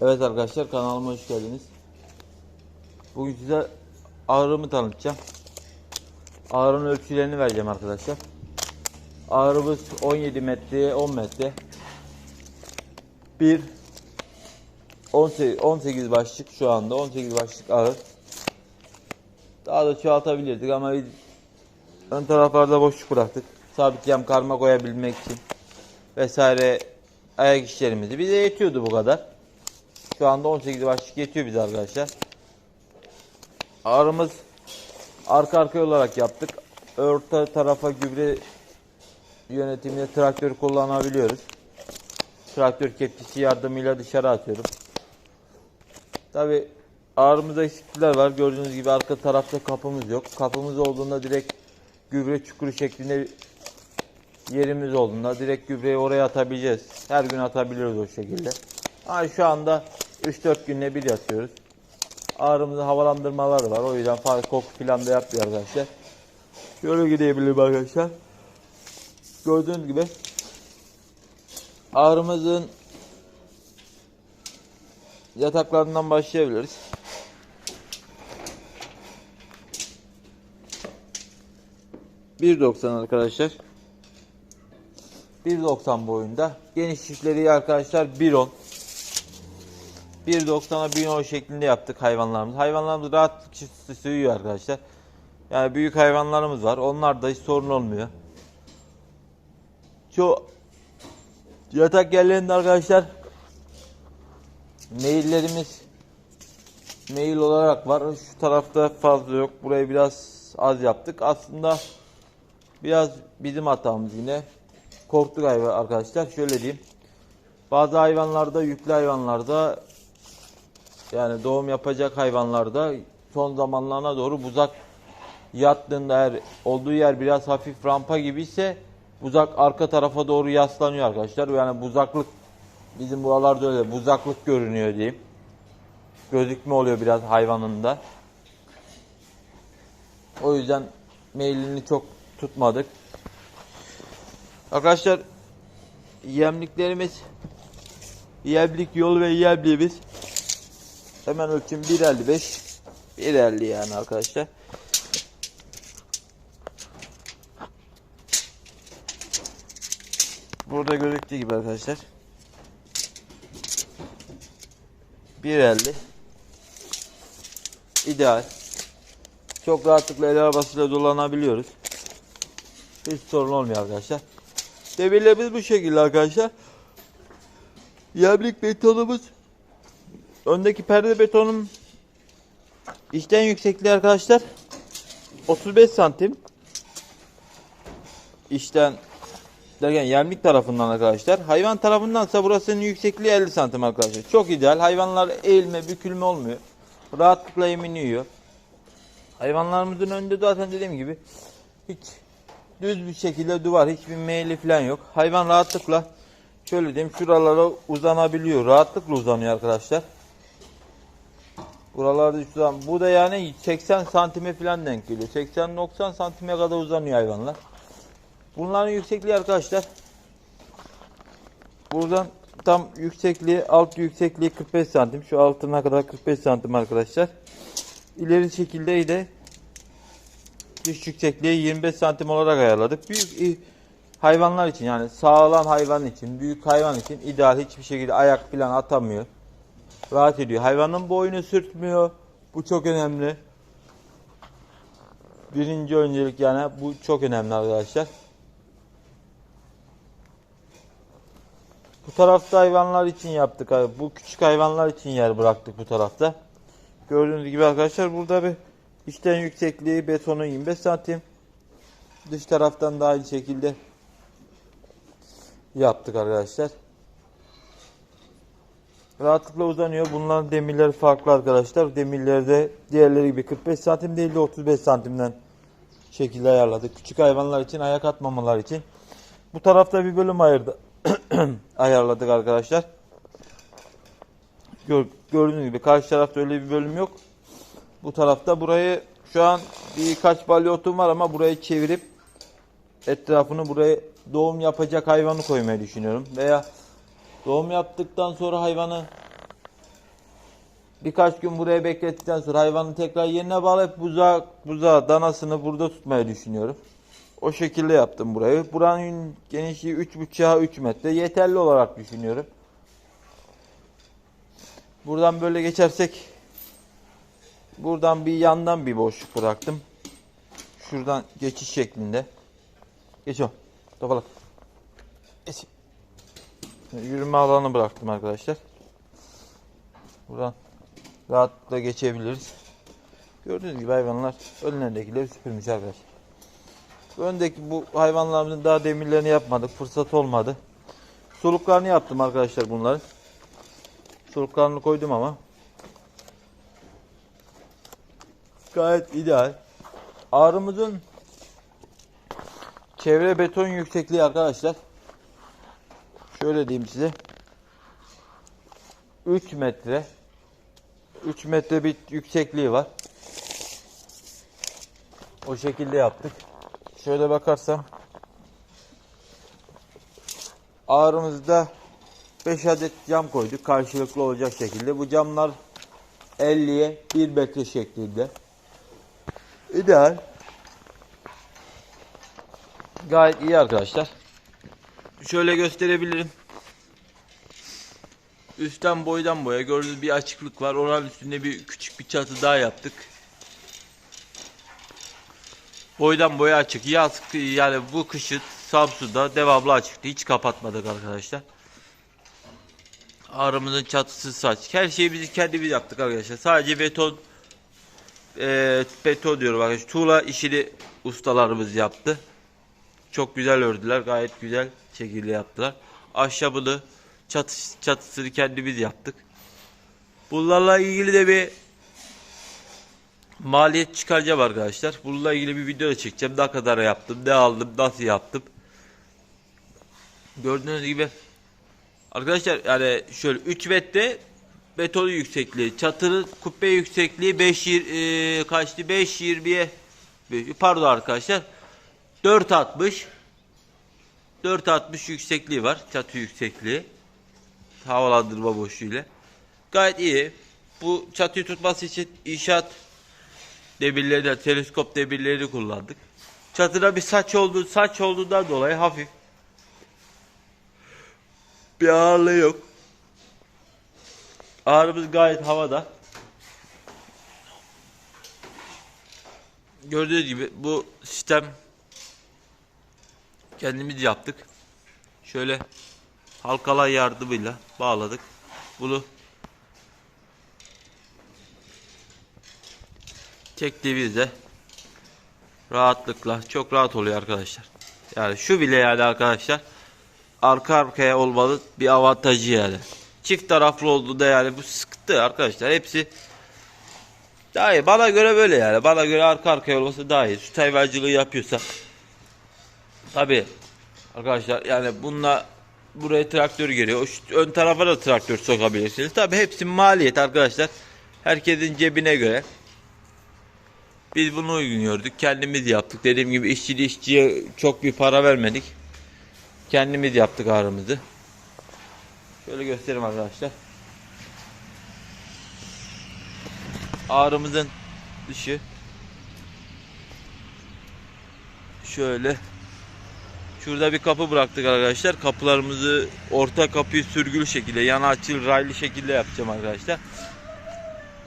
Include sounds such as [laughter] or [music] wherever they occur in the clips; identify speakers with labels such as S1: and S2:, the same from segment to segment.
S1: Evet arkadaşlar kanalıma hoş geldiniz. Bugün size ağrımı tanıtacağım. Ağrının ölçülerini vereceğim arkadaşlar. Ağrımız 17 metre 10 metre. 1 18, 18 başlık şu anda 18 başlık ağır. Daha da çoğaltabilirdik ama biz ön taraflarda boşluk bıraktık. Sabit yam karma koyabilmek için vesaire ayak işlerimizi. Bize yetiyordu bu kadar. Şu anda 18 başlık yetiyor bize arkadaşlar. Ağrımız arka arkaya olarak yaptık. Orta tarafa gübre yönetiminde traktör kullanabiliyoruz. Traktör kepçesi yardımıyla dışarı atıyorum. Tabi ağrımızda eksiklikler var. Gördüğünüz gibi arka tarafta kapımız yok. Kapımız olduğunda direkt gübre çukuru şeklinde yerimiz olduğunda direkt gübreyi oraya atabileceğiz. Her gün atabiliyoruz o şekilde. Ama şu anda 3-4 günde bir yatıyoruz. Ağrımızda havalandırmalar var. O yüzden fazla koku falan da yapmıyor arkadaşlar. Şöyle gidebilirim arkadaşlar. Gördüğünüz gibi ağrımızın yataklarından başlayabiliriz. ...1.90 arkadaşlar. 1.90 boyunda. Genişlikleri arkadaşlar 1.10. 1.90'a 1.10 şeklinde yaptık hayvanlarımız. Hayvanlarımız rahatlıkla sığıyor arkadaşlar. Yani büyük hayvanlarımız var. Onlar da hiç sorun olmuyor. Şu yatak yerlerinde arkadaşlar maillerimiz mail olarak var. Şu tarafta fazla yok. Burayı biraz az yaptık. Aslında biraz bizim hatamız yine. Korktuk hayvan arkadaşlar. Şöyle diyeyim. Bazı hayvanlarda, yüklü hayvanlarda yani doğum yapacak hayvanlarda son zamanlarına doğru buzak yattığında eğer olduğu yer biraz hafif rampa gibi ise buzak arka tarafa doğru yaslanıyor arkadaşlar. Yani buzaklık bizim buralarda öyle buzaklık görünüyor diyeyim. Gözükme oluyor biraz hayvanında. O yüzden mailini çok tutmadık. Arkadaşlar yemliklerimiz yemlik yol ve yemliğimiz hemen ölçüm 1.55 1.50 yani arkadaşlar. Burada gözüktüğü gibi arkadaşlar. 1.50 ideal. Çok rahatlıkla el arabasıyla dolanabiliyoruz. Hiç sorun olmuyor arkadaşlar. Demirlerimiz bu şekilde arkadaşlar. Yemlik betonumuz öndeki perde betonum içten yüksekliği arkadaşlar 35 santim. İçten derken yemlik tarafından arkadaşlar. Hayvan tarafındansa burasının yüksekliği 50 santim arkadaşlar. Çok ideal. Hayvanlar eğilme, bükülme olmuyor. Rahatlıkla yemin yiyor. Hayvanlarımızın önünde zaten dediğim gibi hiç düz bir şekilde duvar, hiçbir meyli falan yok. Hayvan rahatlıkla şöyle diyeyim şuralara uzanabiliyor. Rahatlıkla uzanıyor arkadaşlar. Buralarda uzan. Bu da yani 80 santime falan denk geliyor. 80-90 santime kadar uzanıyor hayvanlar. Bunların yüksekliği arkadaşlar. Buradan tam yüksekliği, alt yüksekliği 45 santim. Şu altına kadar 45 santim arkadaşlar. İleri şekildeydi. Dış yüksekliği 25 santim olarak ayarladık. Büyük hayvanlar için yani sağlam hayvan için, büyük hayvan için ideal hiçbir şekilde ayak falan atamıyor. Rahat ediyor. Hayvanın boynu sürtmüyor. Bu çok önemli. Birinci öncelik yani bu çok önemli arkadaşlar. Bu tarafta hayvanlar için yaptık. Bu küçük hayvanlar için yer bıraktık bu tarafta. Gördüğünüz gibi arkadaşlar burada bir içten yüksekliği betonu 25 santim. Dış taraftan da aynı şekilde yaptık arkadaşlar. Rahatlıkla uzanıyor. Bunların demirleri farklı arkadaşlar. Demirlerde diğerleri gibi 45 santim değil de 35 santimden şekilde ayarladık. Küçük hayvanlar için ayak atmamalar için. Bu tarafta bir bölüm ayırdı. [clears throat] ayarladık arkadaşlar. Gör, gördüğünüz gibi karşı tarafta öyle bir bölüm yok. Bu tarafta burayı şu an birkaç balyotum var ama burayı çevirip etrafını buraya doğum yapacak hayvanı koymayı düşünüyorum. Veya doğum yaptıktan sonra hayvanı Birkaç gün buraya beklettikten sonra hayvanı tekrar yerine bağlayıp buzağı, buzağı danasını burada tutmayı düşünüyorum. O şekilde yaptım burayı. Buranın genişliği 3.5'a 3 metre. Yeterli olarak düşünüyorum. Buradan böyle geçersek buradan bir yandan bir boşluk bıraktım. Şuradan geçiş şeklinde. Geç o. Topalak. Geç. Yürüme alanı bıraktım arkadaşlar. Buradan rahatlıkla geçebiliriz. Gördüğünüz gibi hayvanlar önlerindekileri süpürmüş arkadaşlar. Öndeki bu hayvanlarımızın daha demirlerini yapmadık. Fırsat olmadı. Suluklarını yaptım arkadaşlar bunların. Suluklarını koydum ama. Gayet ideal. Ağrımızın çevre beton yüksekliği arkadaşlar. Şöyle diyeyim size. 3 metre 3 metre bir yüksekliği var. O şekilde yaptık. Şöyle bakarsam ağrımızda 5 adet cam koyduk karşılıklı olacak şekilde. Bu camlar 50'ye 1 metre şeklinde. İdeal. Gayet iyi arkadaşlar. Şöyle gösterebilirim. Üstten boydan boya gördüğünüz bir açıklık var. Oranın üstünde bir küçük bir çatı daha yaptık. Boydan boya açık. Yaz yani bu kışı Samsun'da devamlı açıktı. Hiç kapatmadık arkadaşlar. Aramızın çatısı saç. Her şeyi biz kendimiz yaptık arkadaşlar. Sadece beton e, beton diyorum arkadaşlar. Tuğla işini ustalarımız yaptı. Çok güzel ördüler. Gayet güzel şekilde yaptılar. Ahşabını çatı, çatısını kendimiz yaptık. Bunlarla ilgili de bir maliyet çıkaracağım arkadaşlar. Bununla ilgili bir video da çekeceğim. Ne kadar yaptım, ne aldım, nasıl yaptım. Gördüğünüz gibi arkadaşlar yani şöyle 3 metre betonu yüksekliği, çatının kubbe yüksekliği 5 e, kaçtı? 5.20'ye pardon arkadaşlar 4.60 4.60 yüksekliği var. Çatı yüksekliği. Havalandırma boşluğuyla. Gayet iyi. Bu çatıyı tutması için inşaat demirleri, teleskop demirleri kullandık. Çatıda bir saç oldu, saç olduğundan dolayı hafif. Bir ağırlığı yok. Ağrımız gayet havada. Gördüğünüz gibi bu sistem kendimiz yaptık. Şöyle halkalar yardımıyla bağladık. Bunu çektiğimizde rahatlıkla çok rahat oluyor arkadaşlar. Yani şu bile yani arkadaşlar arka arkaya olmalı bir avantajı yani. Çift taraflı olduğunda yani bu sıkıntı arkadaşlar. Hepsi daha iyi. Bana göre böyle yani. Bana göre arka arkaya olması daha iyi. Süt hayvancılığı yapıyorsak. Tabi arkadaşlar yani bununla buraya traktör geliyor. Şu ön tarafa da traktör sokabilirsiniz. Tabi hepsi maliyet arkadaşlar. Herkesin cebine göre. Biz bunu uygun gördük. Kendimiz yaptık. Dediğim gibi işçi işçiye çok bir para vermedik. Kendimiz yaptık ağrımızı. Şöyle göstereyim arkadaşlar. Ağrımızın dışı şöyle Şurada bir kapı bıraktık arkadaşlar. Kapılarımızı orta kapıyı sürgülü şekilde yana açıl raylı şekilde yapacağım arkadaşlar.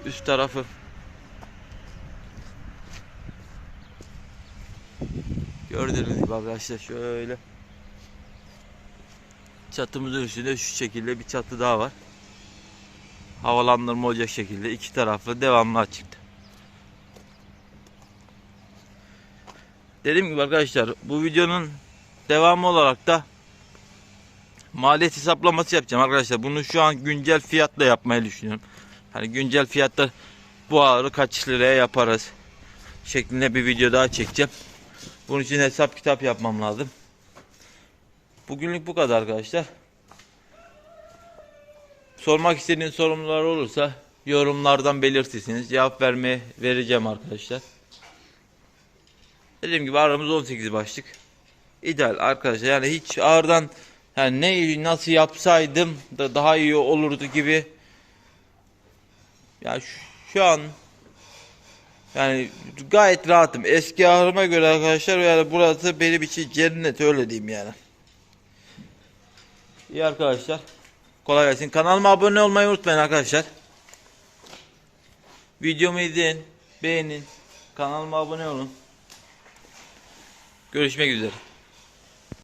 S1: Üst tarafı Gördüğünüz gibi arkadaşlar şöyle çatımızın üstünde şu şekilde bir çatı daha var. Havalandırma olacak şekilde iki taraflı devamlı açıktı. Dediğim gibi arkadaşlar bu videonun devamı olarak da maliyet hesaplaması yapacağım arkadaşlar. Bunu şu an güncel fiyatla yapmayı düşünüyorum. Hani güncel fiyatta bu ağrı kaç liraya yaparız şeklinde bir video daha çekeceğim. Bunun için hesap kitap yapmam lazım. Bugünlük bu kadar arkadaşlar. Sormak istediğiniz sorunlar olursa yorumlardan belirtirsiniz. Cevap vermeye vereceğim arkadaşlar. Dediğim gibi aramız 18 başlık. İdeal arkadaşlar. Yani hiç ağırdan yani ne nasıl yapsaydım da daha iyi olurdu gibi Ya şu, şu an yani gayet rahatım. Eski ağrıma göre arkadaşlar yani burası benim için cennet öyle diyeyim yani. İyi arkadaşlar. Kolay gelsin. Kanalıma abone olmayı unutmayın arkadaşlar. Videomu izleyin, beğenin, kanalıma abone olun. Görüşmek üzere.